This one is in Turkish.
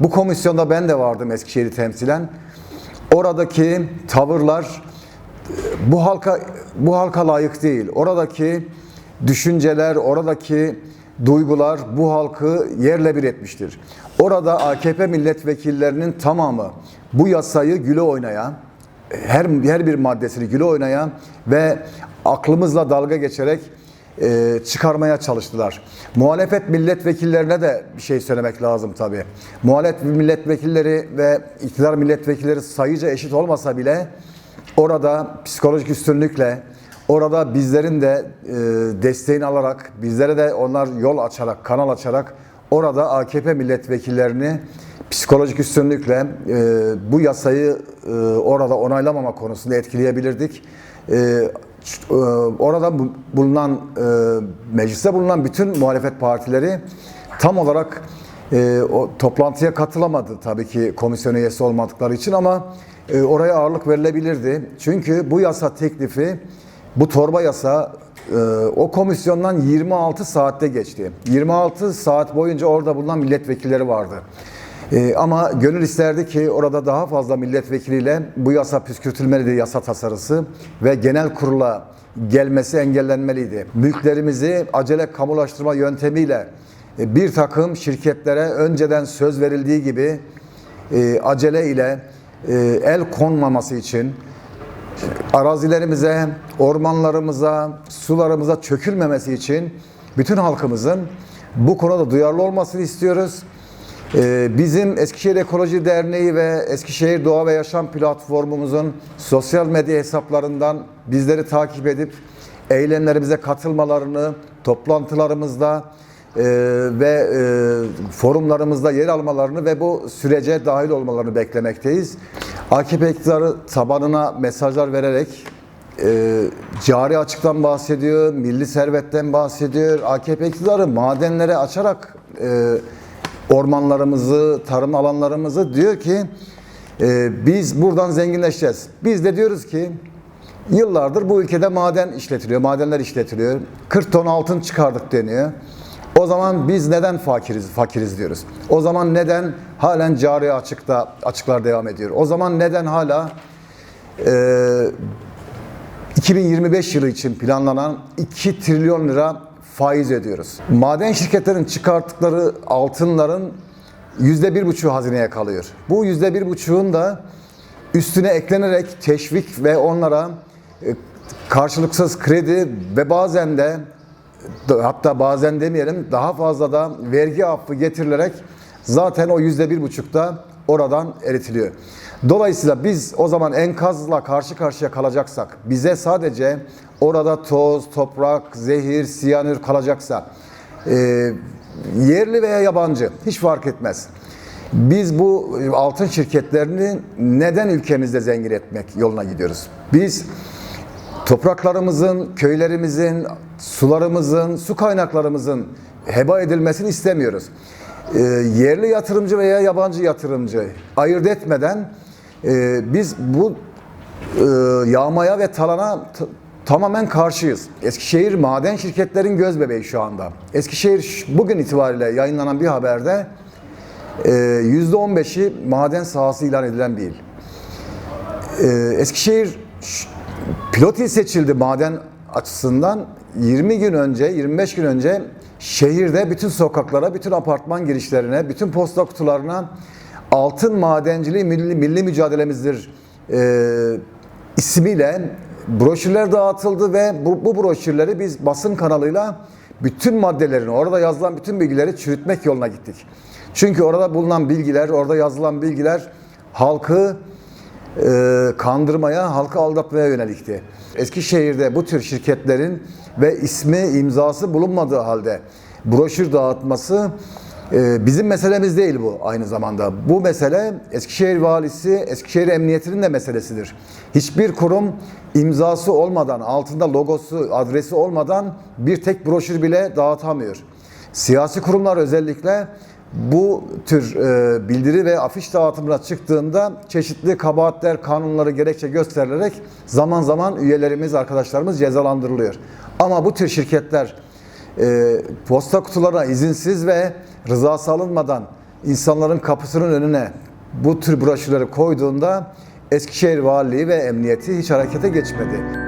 Bu komisyonda ben de vardım Eskişehir'i temsilen. Oradaki tavırlar bu halka bu halka layık değil. Oradaki düşünceler, oradaki duygular bu halkı yerle bir etmiştir. Orada AKP milletvekillerinin tamamı bu yasayı güle oynaya, her her bir maddesini güle oynaya ve aklımızla dalga geçerek e, çıkarmaya çalıştılar. Muhalefet milletvekillerine de bir şey söylemek lazım tabii. Muhalefet milletvekilleri ve iktidar milletvekilleri sayıca eşit olmasa bile orada psikolojik üstünlükle orada bizlerin de e, desteğini alarak bizlere de onlar yol açarak kanal açarak orada AKP milletvekillerini psikolojik üstünlükle e, bu yasayı e, orada onaylamama konusunda etkileyebilirdik. E, e, orada bu- bulunan e, mecliste bulunan bütün muhalefet partileri tam olarak e, o toplantıya katılamadı tabii ki komisyon üyesi olmadıkları için ama oraya ağırlık verilebilirdi. Çünkü bu yasa teklifi bu torba yasa o komisyondan 26 saatte geçti. 26 saat boyunca orada bulunan milletvekilleri vardı. E, ama gönül isterdi ki orada daha fazla milletvekiliyle bu yasa püskürtülmeliydi yasa tasarısı ve genel kurula gelmesi engellenmeliydi. Mülklerimizi acele kamulaştırma yöntemiyle e, bir takım şirketlere önceden söz verildiği gibi e, acele ile e, el konmaması için arazilerimize, ormanlarımıza, sularımıza çökülmemesi için bütün halkımızın bu konuda duyarlı olmasını istiyoruz. Ee, Bizim Eskişehir Ekoloji Derneği ve Eskişehir Doğa ve Yaşam Platformumuzun sosyal medya hesaplarından bizleri takip edip eylemlerimize katılmalarını, toplantılarımızda e, ve e, forumlarımızda yer almalarını ve bu sürece dahil olmalarını beklemekteyiz. AKP iktidarı tabanına mesajlar vererek e, cari açıktan bahsediyor, milli servetten bahsediyor. AKP iktidarı madenleri açarak e, ormanlarımızı, tarım alanlarımızı diyor ki e, biz buradan zenginleşeceğiz. Biz de diyoruz ki yıllardır bu ülkede maden işletiliyor, madenler işletiliyor. 40 ton altın çıkardık deniyor. O zaman biz neden fakiriz, fakiriz diyoruz. O zaman neden halen cari açıkta açıklar devam ediyor? O zaman neden hala e, 2025 yılı için planlanan 2 trilyon lira faiz ödüyoruz. Maden şirketlerin çıkarttıkları altınların yüzde bir buçuğu hazineye kalıyor. Bu yüzde bir buçuğun da üstüne eklenerek teşvik ve onlara e, karşılıksız kredi ve bazen de hatta bazen demeyelim daha fazla da vergi affı getirilerek zaten o yüzde bir buçukta oradan eritiliyor. Dolayısıyla biz o zaman enkazla karşı karşıya kalacaksak, bize sadece orada toz, toprak, zehir, siyanür kalacaksa, e, yerli veya yabancı hiç fark etmez. Biz bu altın şirketlerini neden ülkemizde zengin etmek yoluna gidiyoruz? Biz topraklarımızın, köylerimizin, sularımızın, su kaynaklarımızın heba edilmesini istemiyoruz. Ee, yerli yatırımcı veya yabancı yatırımcı ayırt etmeden e, biz bu e, yağmaya ve talana tamamen karşıyız. Eskişehir maden şirketlerin göz bebeği şu anda. Eskişehir bugün itibariyle yayınlanan bir haberde e, %15'i maden sahası ilan edilen bir il. Ee, Eskişehir pilot il seçildi maden açısından. 20 gün önce, 25 gün önce şehirde bütün sokaklara, bütün apartman girişlerine, bütün posta kutularına altın madenciliği milli, milli mücadelemizdir e, ismiyle broşürler dağıtıldı ve bu, bu broşürleri biz basın kanalıyla bütün maddelerini, orada yazılan bütün bilgileri çürütmek yoluna gittik. Çünkü orada bulunan bilgiler, orada yazılan bilgiler halkı e, kandırmaya, halkı aldatmaya yönelikti. Eskişehir'de bu tür şirketlerin ve ismi, imzası bulunmadığı halde broşür dağıtması bizim meselemiz değil bu aynı zamanda. Bu mesele Eskişehir Valisi, Eskişehir Emniyeti'nin de meselesidir. Hiçbir kurum imzası olmadan, altında logosu, adresi olmadan bir tek broşür bile dağıtamıyor. Siyasi kurumlar özellikle bu tür e, bildiri ve afiş dağıtımına çıktığında çeşitli kabahatler, kanunları gerekçe gösterilerek zaman zaman üyelerimiz, arkadaşlarımız cezalandırılıyor. Ama bu tür şirketler e, posta kutularına izinsiz ve rızası alınmadan insanların kapısının önüne bu tür broşürleri koyduğunda Eskişehir Valiliği ve Emniyeti hiç harekete geçmedi.